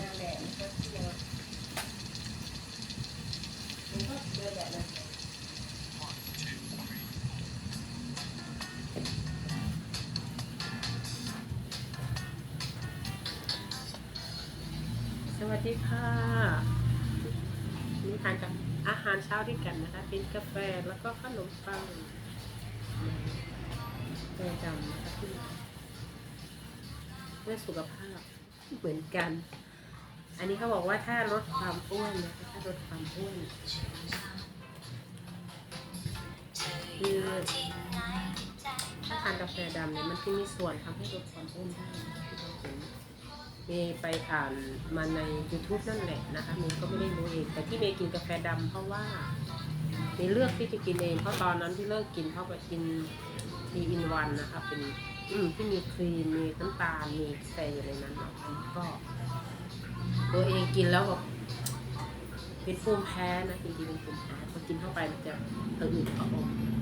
นั่นแหละมันก็เที่ยวมันก็เดินแบบนั้นสวัสดีค่ะนี่ทานกับอาหารเช้าด้วยกันนะคะเป็นกาแฟแล้วก็ขนมปังแกงดำนะคะที่เพื่อสุขภาพเหมือนกัน อันนี้เขาบอกว่าถ้าลดความอ้วนนะคะถ้าลดความอ้วนคือถ้าทานกาแฟดำเนี่ยมันจะมีส่วนทำให้ลดความอ้วนได้ที่เราเห็นมย์ไปอ่านมาใน YouTube นั่นแหละนะคะเมย์ก็ไม่ได้รู้เองแต่ที่เมย์กินกาแฟดำเพราะว่าเมย์เลือกที่จะกินเองเพราะตอนนั้นที่เลิกกินเพราะไปกินทีอินวันนะคะเป็นอืมที่มีครีมมีน้ำตาลมีกาแฟอยู่ในนั้นเนาะก็ ตัวเองกินแล้วแบบเป็นภูมิแพ้นะจริงๆเป็นภูมิแพ้พอกินเข้าไปมันจะตื่นท้อง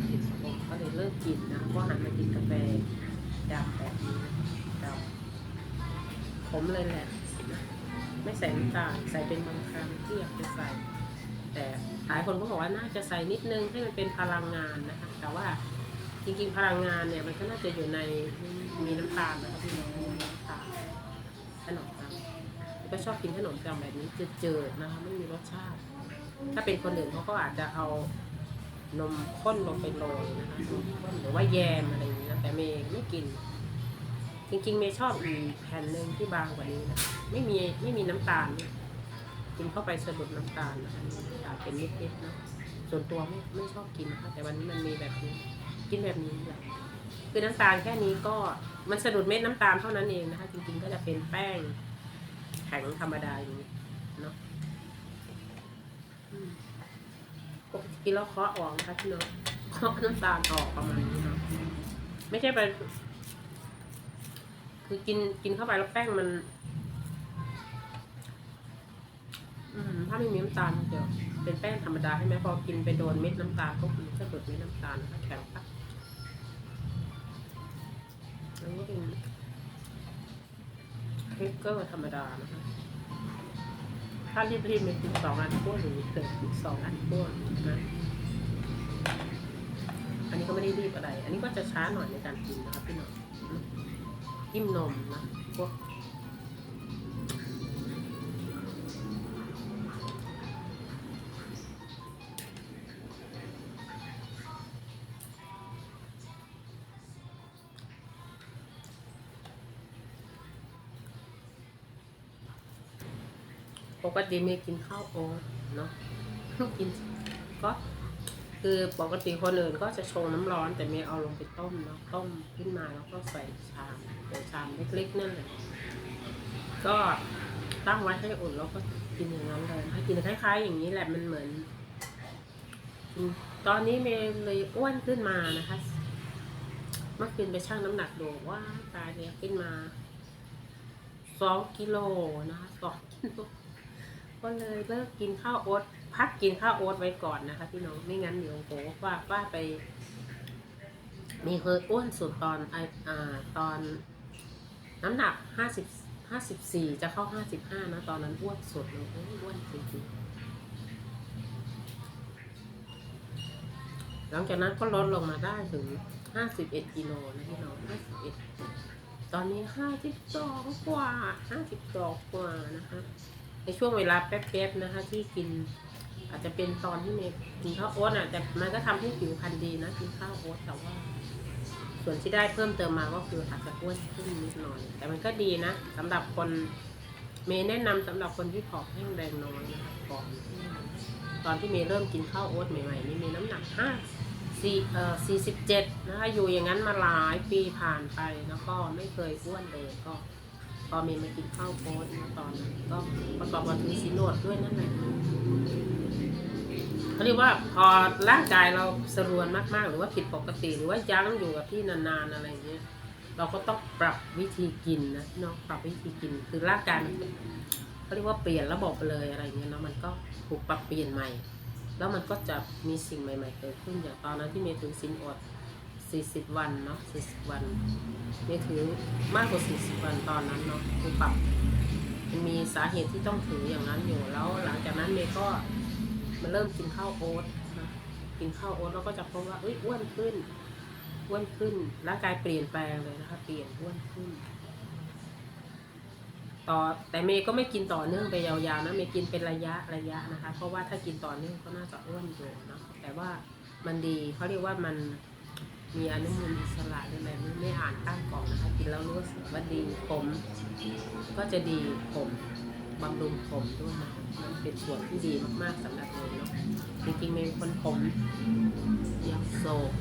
ติดท้องก็เลยเลิกกินนะก็หันมากินกาแฟดำแบบนี้ดำผมเลยแหละ ไม่ใส่น้ำตาลใส่เป็นบางครั้งที่อยากจะใส่ แต่หลายคนก็บอกว่าน่าจะใส่นิดนึงให้มันเป็นพลังงานนะคะ แต่ว่าจริงๆพลังงานเนี่ยมันก็น่าจะอยู่ในมีน้ำตาลนะคะพี่น้องมีน้ำตาล ก็ชอบกินขนมปังแบบนี้เจืดๆนะคะไม่มีรสชาติ ถ้าเป็นคนอื่นเขาก็อาจจะเอานมข้นลงไปโรยนะคะนมข้นหรือว่าแยมอะไรอย่างนี้นะแต่เมย์ไม่กิน จริงๆ เมย์ชอบอีกแผ่นหนึ่งที่บางกว่านี้นะไม่มีไม่มีน้ำตาลกินเข้าไปสะดุดน้ำตาลนะคะอาจเป็นนิดๆนะส่วนตัวไม่ไม่ชอบกินนะคะแต่วันนี้มันมีแบบนี้กินแบบนี้แหละคือน้ำตาลแค่นี้ก็มันสะดุดเม็ดน้ำตาลเท่านั้นเองนะคะ จริงๆก็จะเป็นแป้ง แข็งธรรมดาอย่างนี้เนาะปกติกินแล้วเคาะออกนะคะพี่น้องเคาะน้ำตาลออกประมาณนี้เนาะไม่ใช่ไป คือกินกินเข้าไปแล้วแป้งมัน อืม ถ้าไม่มีน้ำตาลมันจะเป็นแป้งธรรมดาใช่ไหมพอกินไปโดนเม็ดน้ำตาลก็คือจะเกิดเม็ดน้ำตาลนะคะแข็งปั๊บอันนี้เป็น เค้กเกอร์ธรรมดานะคะ ถ้ารีบๆมีกินสองอันพ้วงหรือเกิดอีกสองอันพ้วงนะอันนี้ก็ไม่ได้รีบอะไร อันนี้ก็จะช้าหน่อยในการกินนะคะพี่น้องจิ้มนมนะพวก ปกติเมย์กินข้าวโอ๊ตเนาะกินก็คือปกติคนอื่นก็จะชงน้ำร้อนแต่เมย์เอาลงไปต้มเนาะต้มขึ้นมาแล้วก็ใส่ชามเป็นชามเล็กๆนั่นแหละก็ตั้งไว้ให้อุ่นแล้วก็กินอย่างนั้นเลยให้กินคล้ายๆ อย่างนี้แหละมันเหมือนตอนนี้เมย์เลยอ้วนขึ้นมานะคะเมื่อคืนไปชั่งน้ำหนักดูว่าตายเนี่ยขึ้นมาสองกิโลนะสองกิโล ก็เลยเลิกกินข้าวโอ๊ตพักกินข้าวโอ๊ตไว้ก่อนนะคะพี่น้องไม่งั้นเดี๋ยวโหว่าว่าไป มีเคยอ้วนสุดตอนไออ่าตอนน้ำหนักห้าสิบห้าสิบสี่จะเข้าห้าสิบห้านะ ตอนนั้นอ้วนสุดเลยโอ้ยอ้วนจริงๆหลังจากนั้นก็ลดลงมาได้ถึงห้าสิบเอ็ดกิโลนะพี่น้องห้าสิบเอ็ดตอนนี้ห้าสิบสองกว่าห้าสิบสองกว่านะคะ ในช่วงเวลาแป๊บๆนะคะ ที่กิน อาจจะเป็นตอนที่เมย์กินข้าวโอ๊ตอะแต่มันก็ทำให้ผิวพรรณดีนะกินข้าวโอ๊ตแต่ว่า ส่วนที่ได้เพิ่มเติมมาก็คืออาจจะอ้วนขึ้นนิดหน่อย แต่มันก็ดีนะสำหรับคนเมย์แนะนำสำหรับคนที่ผอมแห้งแรงน้อยนะคะก่อนตอนที่เมย์เริ่มกินข้าวโอ๊ตใหม่ๆนี่เมย์น้ำหนักห้าสี่เอ่อสี่สิบเจ็ดนะคะอยู่อย่างนั้นมาหลายปีผ่านไปแล้วก็ไม่เคยอ้วนเลยก็พอเมย์มากินข้าวโอ๊ตตอน ก็ประกอบกับถือศีลอดด้วยนั่นแหละเขาเรียกว่าพอร่างกายเราสรวนมากๆ หรือว่าผิดปกติหรือว่ายั้งอยู่กับที่นานๆอะไรเงี้ยเราก็ต้องปรับวิธีกินนะเนาะปรับวิธีกิน คือร่างกายเขาเรียกว่าเปลี่ยนระบบไปเลยอะไรเงี้ยเนาะมันก็ถูกปรับเปลี่ยนใหม่ แล้วมันก็จะมีสิ่งใหม่ ๆ เกิดขึ้นอย่างตอนนั้นที่เมย์ถึงสินอด40 วันเนาะ40 วันเมย์ถือมากกว่า 40 วันตอนนั้นเนาะคือปรับ มีสาเหตุที่ต้องถืออย่างนั้นอยู่แล้ว หลังจากนั้นเมย์ก็มาเริ่มกินข้าวโอ๊ตนะกินข้าวโอ๊ตเราก็จะพบว่าเอ้ยอ้วนขึ้นอ้วนขึ้นร่างกายเปลี่ยนแปลงเลยนะคะ เปลี่ยนอ้วนขึ้น ต่อแต่เมย์ก็ไม่กินต่อเนื่องไปยาวๆนะเมย์กินเป็นระยะระยะนะคะ เพราะว่าถ้ากินต่อเนื่องก็น่าจะอ้วนอยู่นะแต่ว่ามันดีเขาเรียกว่ามัน มีอนุมูลอิสระหรือะไรไม่ไม่อ่านตั้งกล่องนะคะกินแล้วรู้สึกว่าดีผมก็จะดีผมบำรุงผมด้วยนะมันเป็นส่วนที่ดีมากๆสำหรับเมย์เนาะจริงๆมย์เป็นคนผมยังโศก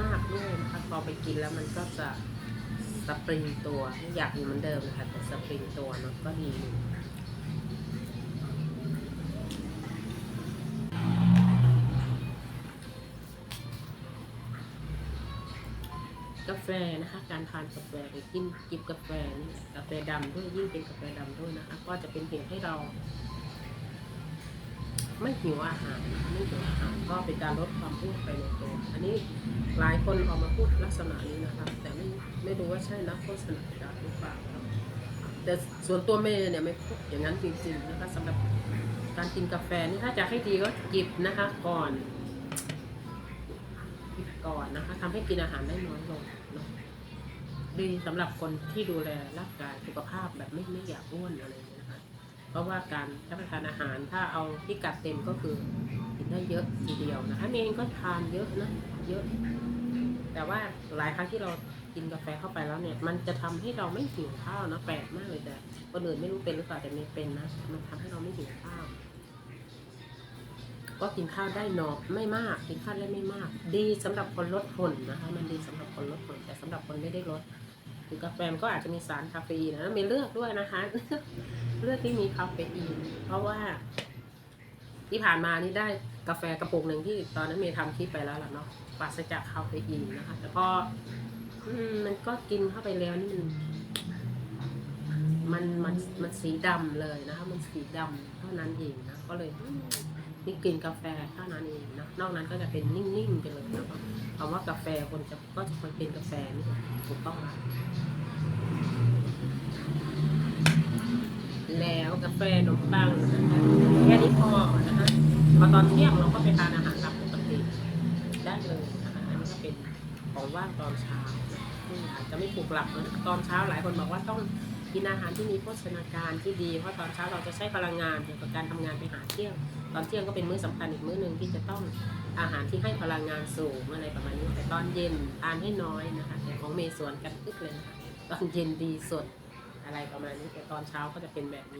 มากๆด้วยนะคะพอไปกินแล้วมันก็จะสปริงตัวอยากอยู่เหมือนเดิมนะคะแต่สปริงตัวเนาะก็ดี กาแฟนะคะ การทานกาแฟหรือกินกินกาแฟนี่กาแฟดำด้วยยิ่งเป็นกาแฟดำด้วยนะคะ ก็จะเป็นเหตุให้เรา ไม่หิวอาหารนะคะไม่หิวอาหารก็เป็นการลดความอ้วนไปในตัวอันนี้หลายคนออกมาพูดลักษณะนี้นะคะ แต่ไม่ไม่รู้ว่าใช่นักโฆษณาหรือเปล่าแต่ส่วนตัวเมย์เนี่ยไม่พูดอย่างนั้นจริงๆนะคะสำหรับการกินกาแฟนี่ถ้าจะให้ดีก็จิบนะคะก่อนจิบก่อนนะคะทำให้กินอาหารได้น้อยลง ดีสำหรับคนที่ดูแลร่างกายสุขภาพแบบไม่ไม่อยากอ้วนอะไรเงี้ยนะคะ เพราะว่าการรับประทานอาหารถ้าเอาพิกัดเต็มก็คือกินได้เยอะทีเดียวนะคะเมย์เองก็ทานเยอะนะเยอะ แต่ว่าหลายครั้งที่เรากินกาแฟเข้าไปแล้วเนี่ย มันจะทำให้เราไม่หิวข้าวนะแปลกมากเลยแต่คนอื่นไม่รู้เป็นหรือเปล่าแต่เมย์เป็นนะมันทำให้เราไม่หิวข้าวก็กินข้าวได้นอนไม่มากกินข้าวได้ไม่มาก ดีสำหรับคนลดหุ่นนะคะ มันดีสำหรับคนลดหุ่นแต่สำหรับคนไม่ได้ลด คือกาแฟมันก็อาจจะมีสารคาเฟอีนนะมย์เลือกด้วยนะคะเลือกที่มีคาเฟอีน เพราะว่า ที่ผ่านมานี่ได้กาแฟกระปุกหนึ่งที่ตอนนั้นเมย์ทำคลิปไปแล้วล่ะเนาะปราศจากคาเฟอีนนะคะ แต่พอมันก็กินเข้าไปแล้วนี่มันมันมันมันสีดำเลยนะคะ มันสีดำเท่านั้นเองนะ ก็เลย นี่กินกาแฟเท่านั้นเองนะนอกนั้นก็จะเป็นนิ่งๆไปเลยนะคะคำว่ากาแฟคนจะก็จะคนเป็นกาแฟนี่ถูกต้องแล้วแล้วกาแฟนมปังนะคะแค่นี้พอนะคะพอตอนเที่ยงเราก็ไปทานอาหารตามปกติได้เลยนะคะอันนี้ก็เป็นของว่างตอนเช้าอาจจะไม่ถูกหลักนะตอนเช้าหลายคนบอกว่าต้องกินอาหารที่มีโภชนาการที่ดีเพราะตอนเช้าเราจะใช้พลังงานเกี่ยวกับการทำงานไปหาเที่ยง ตอนเที่ยงก็เป็นมื้อสำคัญอีกมื้อหนึ่งที่จะต้องอาหารที่ให้พลังงานสูงอะไรประมาณนี้ แต่ตอนเย็นทานให้น้อยนะคะแต่ของเมย์สวนกันตึกเลยนะคะตอนเย็นดีสดอะไรประมาณนี้แต่ตอนเช้าก็จะเป็นแบบนี้